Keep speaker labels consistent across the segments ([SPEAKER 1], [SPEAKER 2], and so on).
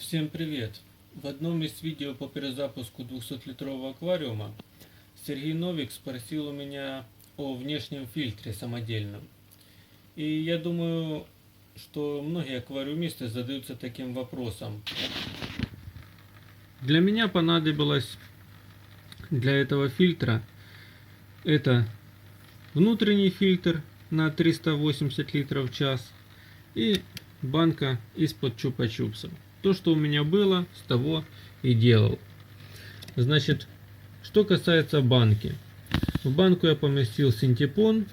[SPEAKER 1] Всем привет! В одном из видео по перезапуску 200-литрового аквариума Сергей Новик спросил у меня о внешнем фильтре самодельном. И я думаю, что многие аквариумисты задаются таким вопросом. Для меня понадобилось для этого фильтра это внутренний фильтр на 380 литров в час и банка из-под чупа-чупсов. То, что у меня было, с того и делал. Значит, что касается банки. В банку я поместил синтепон.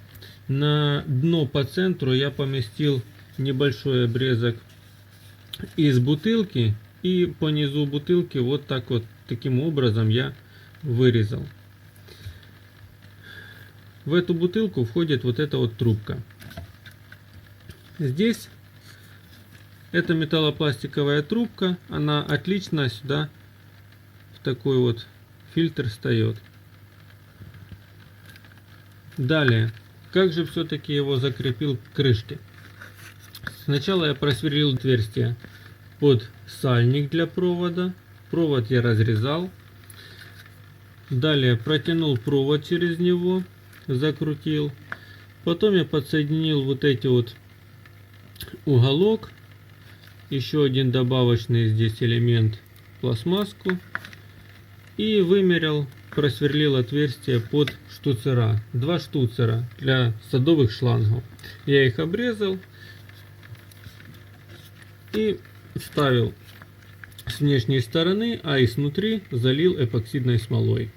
[SPEAKER 1] На дно по центру я поместил небольшой обрезок из бутылки. И по низу бутылки вот так вот, таким образом я вырезал. В эту бутылку входит вот эта вот трубка. Здесь это металлопластиковая трубка, она отлично сюда в такой вот фильтр встает. Далее, как же все-таки его закрепил к крышке? Сначала я просверлил отверстие под сальник для провода. Провод я разрезал. Далее протянул провод через него, закрутил. Потом я подсоединил вот эти вот уголок еще один добавочный здесь элемент пластмасску. И вымерил просверлил отверстие под штуцера. Два штуцера для садовых шлангов. Я их обрезал и вставил с внешней стороны а изнутри залил эпоксидной смолой.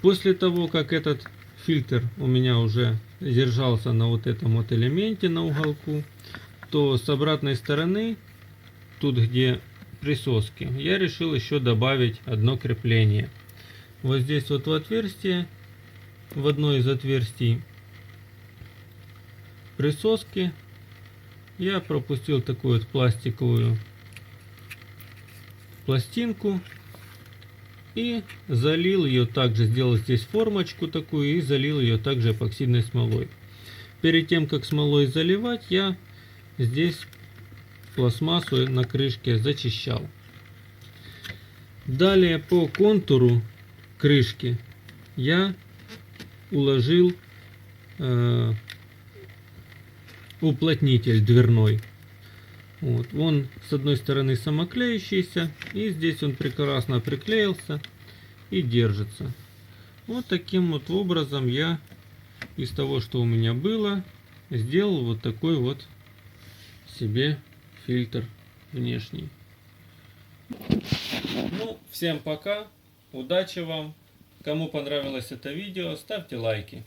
[SPEAKER 1] После того как этот фильтр у меня уже держался на вот этом вот элементе на уголку то с обратной стороны, тут где присоски, я решил еще добавить одно крепление. Вот здесь вот в отверстие, в одно из отверстий присоски, я пропустил такую вот пластиковую пластинку и залил ее также, сделал здесь формочку такую и залил ее также эпоксидной смолой. Перед тем, как смолой заливать, я здесь пластмассу на крышке зачищал. Далее по контуру крышки я уложил э, уплотнитель дверной. Вот. Он с одной стороны самоклеющийся, и здесь он прекрасно приклеился и держится. Вот таким вот образом я из того, что у меня было, сделал вот такой вот себе фильтр внешний. Ну, всем пока, удачи вам. Кому понравилось это видео, ставьте лайки.